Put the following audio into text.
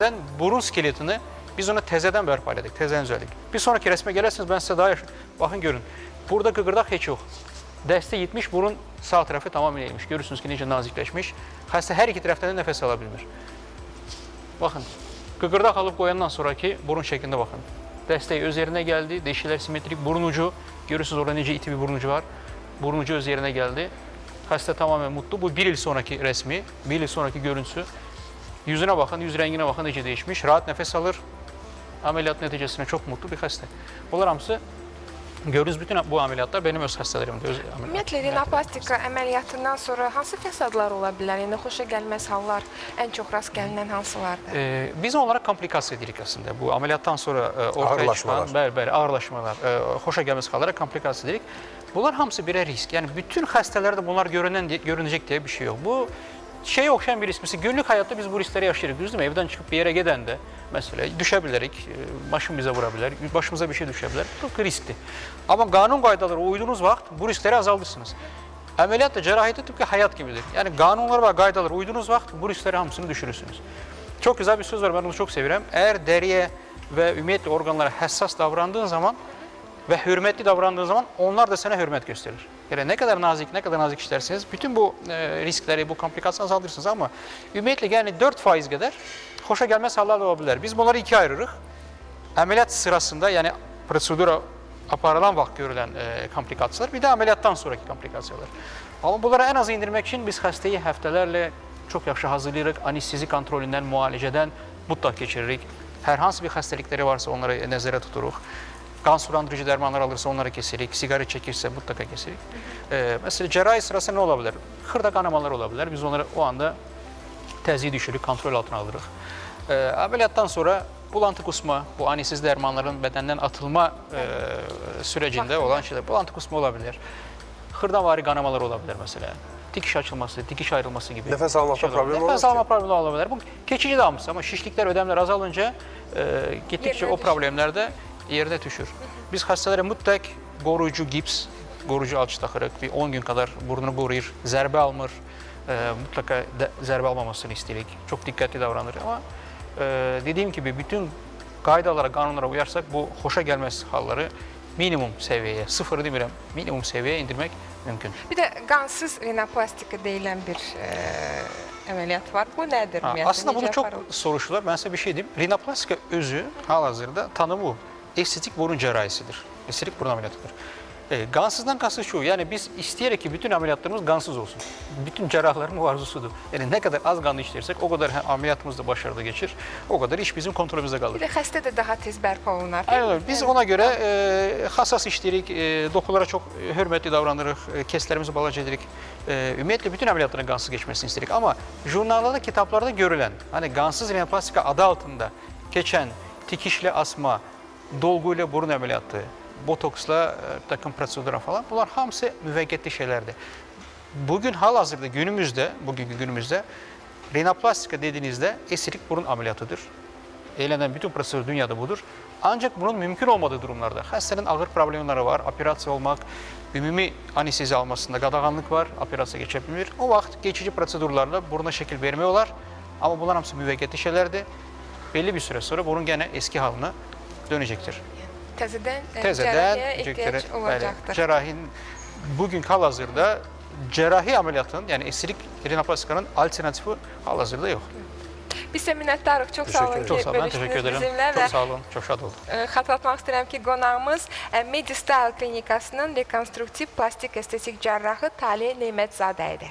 Ben burun skeletini biz onu tezeden bərpa elədik, tezeden düzəldik. Bir sonraki resme gələrsiniz, ben size daha yaş... Bakın görün. Burada qıqırdaq heç yox. Dəstə 70, burun sağ tərəfi tamamilə emiş. Görürsünüz ki, necə nazikləşmiş. Xəstə hər iki tərəfdən də nəfəs ala bilmir. Baxın, qıqırdaq alıb qoyandan sonraki burun şəklində baxın. Dəstək öz yerinə gəldi, deşiklər simetrik, burun ucu, görürsünüz orada necə iti bir burun ucu var. Burun ucu öz yerinə gəldi. Xəstə tamamilə mutlu. Bu bir il sonraki resmi, bir il sonraki görüntüsü. Yüzünə baxın, yüz rənginə baxın necə dəyişmiş. Rahat nəfəs alır. Əməliyyat nəticəsində çox mutlu bir xəstə. Bunlar hamısı gördüyünüz bütün bu əməliyyatlar benim öz xəstələrimdir. Öz əməliyyat- Ümumiyyətlə rinoplastika əməliyyatından sonra hansı fəsadlar ola bilər? Yəni xoşa gəlməz hallar ən çox rast gəlinən hansılardır? Ee, biz onlara komplikasiya deyirik əslində. Bu əməliyyatdan sonra e, ortaya çıxan, bəli, bəli, ağırlaşmalar, e, xoşa gəlməz hallara komplikasiya deyirik. Bunlar hamısı birə risk. Yəni bütün xəstələrdə bunlar görünən görünəcək deyə bir şey yox. Bu şeyə oxşayan bir risk. Məsələn, günlük həyatda biz bu riskləri yaşayırıq. Düzdürmü? Evdən çıxıb bir yerə gedəndə məsələ düşə bilərik, e, maşın bizə vura bilər, başımıza bir şey düşə bilər. Bu riskdir. Amma qanun qaydaları uyduğunuz vaxt bu riskləri azaldırsınız. Əməliyyat da cərrahiyyatda tıpkı həyat kimidir. Yəni qanunlara və qaydalara uyduğunuz vaxt bu riskləri hamısını düşürürsünüz. Çox gözəl bir söz var, mən onu çox sevirəm. Əgər dəriyə və ümumiyyətlə orqanlara həssas davrandığın zaman və hörmətli davrandığın zaman onlar da sənə hörmət göstərir. Yəni nə qədər nazik, nə qədər nazik işlərsiniz, bütün bu e, riskləri, bu komplikasiyanı azaldırsınız amma ümumiyyətlə yəni 4% qədər xoşa gəlməz hallar da ola bilər. Biz bunları ikiyə ayırırıq. Əməliyyat sırasında, yəni prosedura aparılan vaxt görülən e, komplikasiyalar, bir də əməliyyatdan sonraki komplikasiyalar. Amma bunları ən aza indirmək üçün biz xəstəyi həftələrlə çox yaxşı hazırlayırıq. Anestezi kontrolündən, müalicədən mutlaq keçiririk. Hər hansı bir xəstəlikləri varsa onları nəzərə tuturuq. Qan sulandırıcı dərmanlar alırsa onları kesirik. Siqaret çəkirsə mutlaka kesirik. E, məsələn, cərrahi sırasında nə ola bilər? Xırda qanamalar ola bilər. Biz onları o anda təzyiq düşürük, kontrol altına alırıq. E, əməliyyatdan sonra bulantı qusma, bu anisiz dərmanların bədəndən atılma e, sürecində olan şeylər, bulantı qusma ola bilər. Xırdavari qanamalar ola bilər məsələn. Dikiş açılması, dikiş ayrılması gibi. Şeylər ola bilər. problem olmaz Nəfəs alma problemi ola bilər. Bu keçici də hamısı, amma şişliklər, ödəmlər azalınca e, getdikcə Yerinə o düşür. problemlər də yerinə düşür. Biz xəstələrə mütləq qoruyucu gips, qoruyucu alçı taxırıq. Bir 10 gün qədər burnunu qoruyur, zərbə almır. E, mütləqa də, zərbə almamasını istəyirik. Çox diqqətli davranırıq. Amma e, dediyim kimi bütün qaydalara, qanunlara uyarsaq bu xoşa gəlməz halları minimum səviyyəyə, sıfır demirəm, minimum səviyyəyə endirmək mümkün. Bir də qansız rinoplastika deyilən bir e, əməliyyat var. Bu nədir Ha, aslında bunu aparılır? soruşurlar. Mən sizə bir şey deyim. Rinoplastika özü hal-hazırda tanımı bu. Estetik burun cərrahisidir. Estetik burun əməliyyatıdır. E, qansızdan qasız şu, yəni biz istəyərək ki, bütün əməliyyatlarımız qansız olsun. Bütün cərrahların bu arzusudur. Yəni nə qədər az qanlı işlərsək, o qədər hə- əməliyyatımız da başarılı keçir, o qədər iş bizim kontrolümüzdə qalır. Bir də xəstə də daha tez bərpa olunar. Aynen. Biz ona göre e, hassas işləyirik, e, dokulara çox e, hörmətli davranırıq, e, keslərimizi balaca edirik. E, ümumiyyətlə bütün əməliyyatların qansız keçməsini istəyirik. Amma jurnallarda, kitablarda görülən, hani qansız rinoplastika adı altında keçən tikişlə asma, dolgu ilə burun əməliyyatı, botoksla e, bir takım prosedura falan bunlar hamısı müvəqqəti şeylərdir. Bugün hal-hazırda günümüzdə, bugünkü günümüzdə rinoplastika dediyinizdə estetik burun əməliyyatıdır. Eylenen bütün prosedür dünyada budur. Ancak bunun mümkün olmadığı durumlarda hastanın ağır problemleri var, operasyon olmak, ümumi anestezi almasında qadağanlıq var, operasiya keçə bilmir. O vaxt keçici prosedurlarla buruna şəkil vermək olar. Amma bunlar hamısı müvəqqəti şeylərdir. Belli bir süre sonra burun gene eski haline dönecektir. Təzədən e, Təzədən cərrahiyə ehtiyac olacaqdır. cərrahin bugün hal-hazırda cərrahi ameliyatın, yəni estetik rinoplastikanın alternatifi hal-hazırda yox. Biz sizə minnətdarıq. Çox sağ olun Teşekkür ki, Çox sağ olun, mən təşəkkür bölüşdünüz ederim. bizimlə Çox sağ olun, çox şad oldum. e, xatırlatmaq istəyirəm ki, qonağımız e, Medistyle klinikasının rekonstruktiv plastik estetik cərrahı Talih Nemətzadə idi.